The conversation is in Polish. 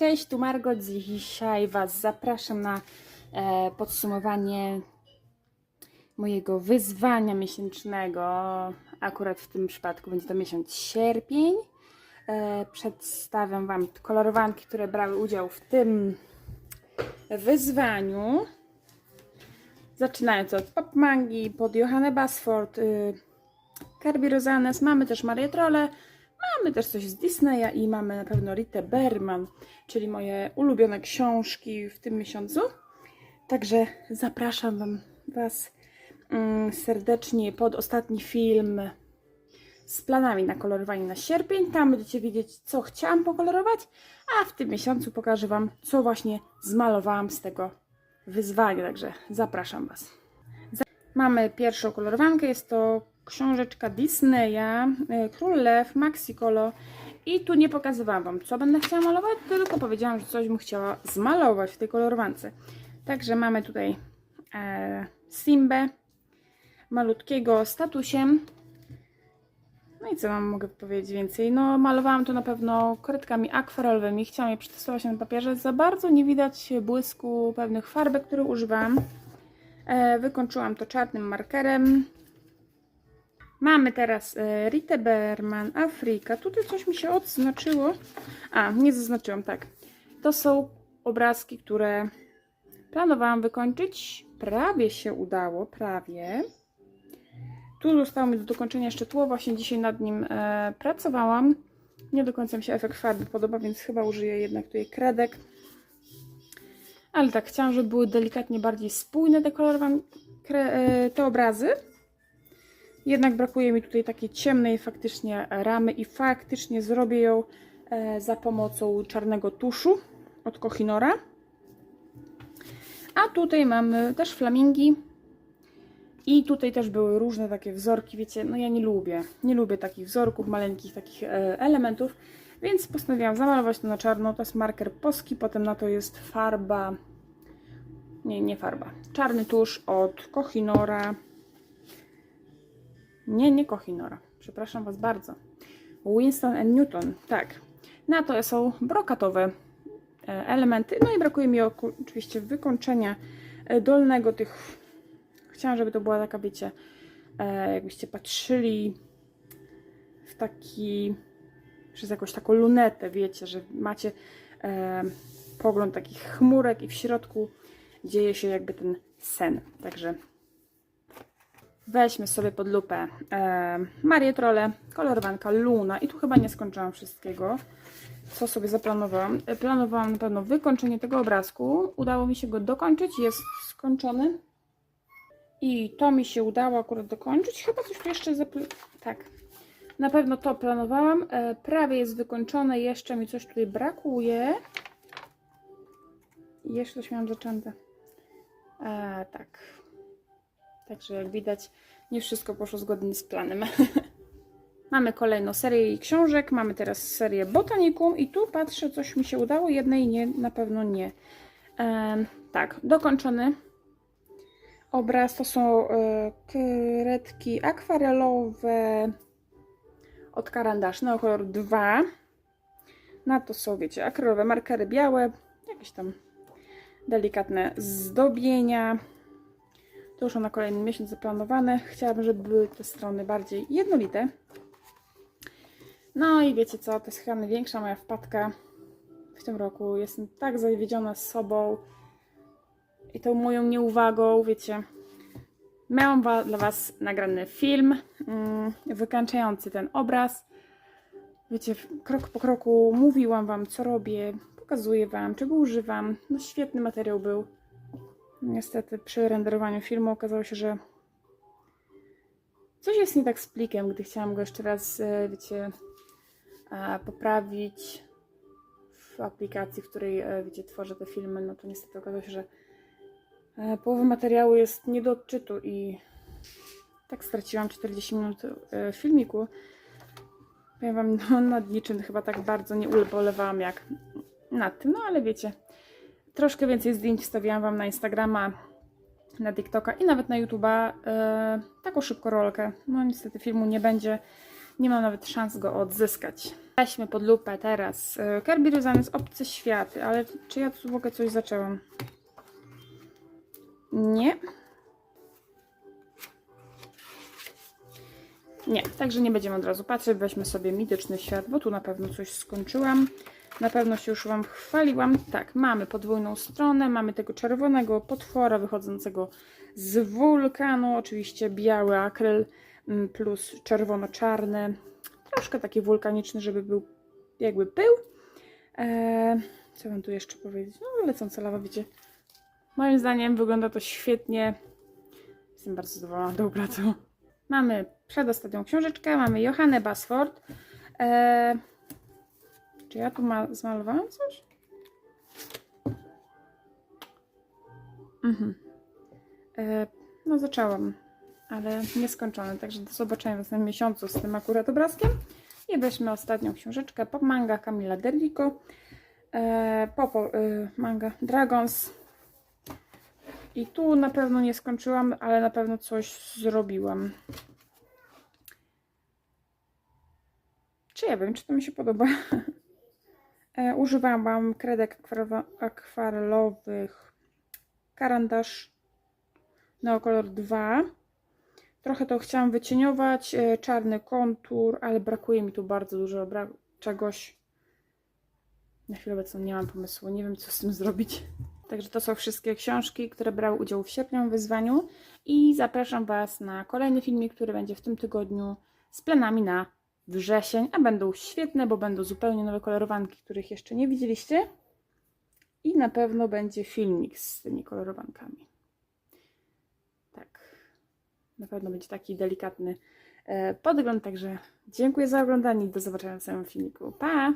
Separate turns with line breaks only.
Cześć, tu Margot. Dzisiaj Was zapraszam na e, podsumowanie mojego wyzwania miesięcznego. Akurat w tym przypadku będzie to miesiąc sierpień. E, przedstawiam Wam kolorowanki, które brały udział w tym wyzwaniu. Zaczynając od Pop Mangi, pod Johanne Basford, y, Kirby Rosanes, mamy też Marię Trolle, mamy też coś z Disneya i mamy na pewno Ritę Berman, czyli moje ulubione książki w tym miesiącu. Także zapraszam wam, Was mm, serdecznie pod ostatni film z planami na kolorowanie na sierpień. Tam będziecie wiedzieć, co chciałam pokolorować, a w tym miesiącu pokażę Wam, co właśnie zmalowałam z tego wyzwania. Także zapraszam Was. Mamy pierwszą kolorowankę, jest to książeczka Disneya, y, Król Lew, Maxi Colo. I tu nie pokazywałam Wam, co będę chciała malować, tylko powiedziałam, że coś bym chciała zmalować w tej kolorowance. Także mamy tutaj e, Simbę, malutkiego statusiem. No i co Wam mogę powiedzieć więcej? No malowałam to na pewno kredkami akwarelowymi. Chciałam je przetestować na papierze. Za bardzo nie widać błysku pewnych farbek, które używam. E, wykończyłam to czarnym markerem. Mamy teraz e, Ritę Berman, Afryka. Tutaj coś mi się odznaczyło. A, nie zaznaczyłam, tak. To są obrazki, które planowałam wykończyć. Prawie się udało, prawie. Tu zostało mi do dokończenia jeszcze tło, właśnie dzisiaj nad nim e, pracowałam. Nie do końca mi się efekt farby podoba, więc chyba użyję jednak tutaj kredek. Ale tak, chciałam, żeby były delikatnie bardziej spójne te e, te obrazy. Jednak brakuje mi tutaj takiej ciemnej faktycznie ramy i faktycznie zrobię ją e, za pomocą czarnego tuszu od Kohinora. A tutaj mamy też flamingi. I tutaj też były różne takie wzorki, wiecie, no ja nie lubię, nie lubię takich wzorków, maleńkich takich e, elementów, więc postanowiłam zamalować to na czarno, to jest marker Poski, potem na to jest farba, nie, nie farba, czarny tusz od Kohinora, nie, nie Kohinora, przepraszam Was bardzo, Winston and Newton, tak, na to są brokatowe e, elementy, no i brakuje mi oczywiście wykończenia e, dolnego tych Chciałam, żeby to była taka, wiecie, e, jakbyście patrzyli w taki, przez jakąś taką lunetę, wiecie, że macie e, pogląd takich chmurek i w środku dzieje się jakby ten sen. Także weźmy sobie pod lupę e, Marię Trolle, kolorowanka Luna i tu chyba nie skończyłam wszystkiego, co sobie zaplanowałam. E, Planowałam na pewno wykończenie tego obrazku. Udało mi się go dokończyć, jest skończony. I to mi się udało akurat dokończyć. Chyba coś jeszcze. Tak. Na pewno to planowałam. E, prawie jest wykończone. Jeszcze mi coś tutaj brakuje. Jeszcze coś miałam zaczęte. E, tak. Także jak widać, nie wszystko poszło zgodnie z planem. mamy kolejną serię książek. Mamy teraz serię Botanikum. I tu patrzę, coś mi się udało. Jednej nie, na pewno nie. E, tak, dokończony obraz to są e, kredki akwarelowe od Karandasz na kolor 2. Na to są, wiecie, akrylowe markery białe, jakieś tam delikatne zdobienia. To już na kolejny miesiąc zaplanowane. Chciałabym, żeby były te strony bardziej jednolite. No i wiecie co, to jest chyba największa moja wpadka w tym roku. Jestem tak zawiedziona z sobą i tą moją nieuwagą, wiecie, miałam wa- dla Was nagrany film mm, wykańczający ten obraz. Wiecie, krok po kroku mówiłam Wam, co robię, pokazuję Wam, czego używam. No świetny materiał był. Niestety przy renderowaniu filmu okazało się, że coś jest nie tak z plikiem, gdy chciałam go jeszcze raz, e, wiecie, e, poprawić w aplikacji, w której, e, wiecie, tworzę te filmy, no to niestety okazało się, że Połowa materiału jest nie do odczytu i tak straciłam 40 minut filmiku. Powiem Wam, no, nad niczym chyba tak bardzo nie ubolewałam jak nad tym, no ale wiecie, troszkę więcej zdjęć wstawiałam Wam na Instagrama, na TikToka i nawet na YouTube'a e, taką szybko rolkę. No niestety filmu nie będzie, Nie mam nawet szans go odzyskać. Weźmy pod lupę teraz. e, Kirby Rosanes Obce Światy, ale czy ja tu w ogóle coś zaczęłam? Nie. Nie, także nie będziemy od razu patrzeć. Weźmy sobie mityczny świat, bo tu na pewno coś skończyłam. Na pewno się już Wam chwaliłam. Tak, mamy podwójną stronę, mamy tego czerwonego potwora wychodzącego z wulkanu. Oczywiście biały akryl mm, plus czerwono-czarny. Troszkę taki wulkaniczny, żeby był jakby pył. Eee, co Wam tu jeszcze powiedzieć? No, lecąca lawa, wiecie. Moim zdaniem wygląda to świetnie. Jestem bardzo zadowolona tą pracą. Mamy przedostatnią książeczkę, mamy Johannę Basford. Eee, czy ja tu ma, zmalowałam coś? Mhm. E, no zaczęłam, ale nieskończone, także do zobaczenia w następnym miesiącu z tym akurat obrazkiem. I weźmy ostatnią książeczkę, Pop Manga Camila Derlico. E, Popo e, Manga Dragons. I tu na pewno nie skończyłam, ale na pewno coś zrobiłam. Czy ja wiem, czy to mi się podoba? E, używałam kredek akwarelowych karandasz Neocolor 2. Trochę to chciałam wycieniować, e, czarny kontur, ale brakuje mi tu bardzo dużo czegoś. Na chwilę obecną nie mam pomysłu, nie wiem co z tym zrobić. Także to są wszystkie książki, które brały udział w sierpniowym wyzwaniu i zapraszam Was na kolejny filmik, który będzie w tym tygodniu z planami na wrzesień, a będą świetne, bo będą zupełnie nowe kolorowanki, których jeszcze nie widzieliście. I na pewno będzie filmik z tymi kolorowankami. Tak. Na pewno będzie taki delikatny e, podgląd, także dziękuję za oglądanie i do zobaczenia w samym filmiku. Pa!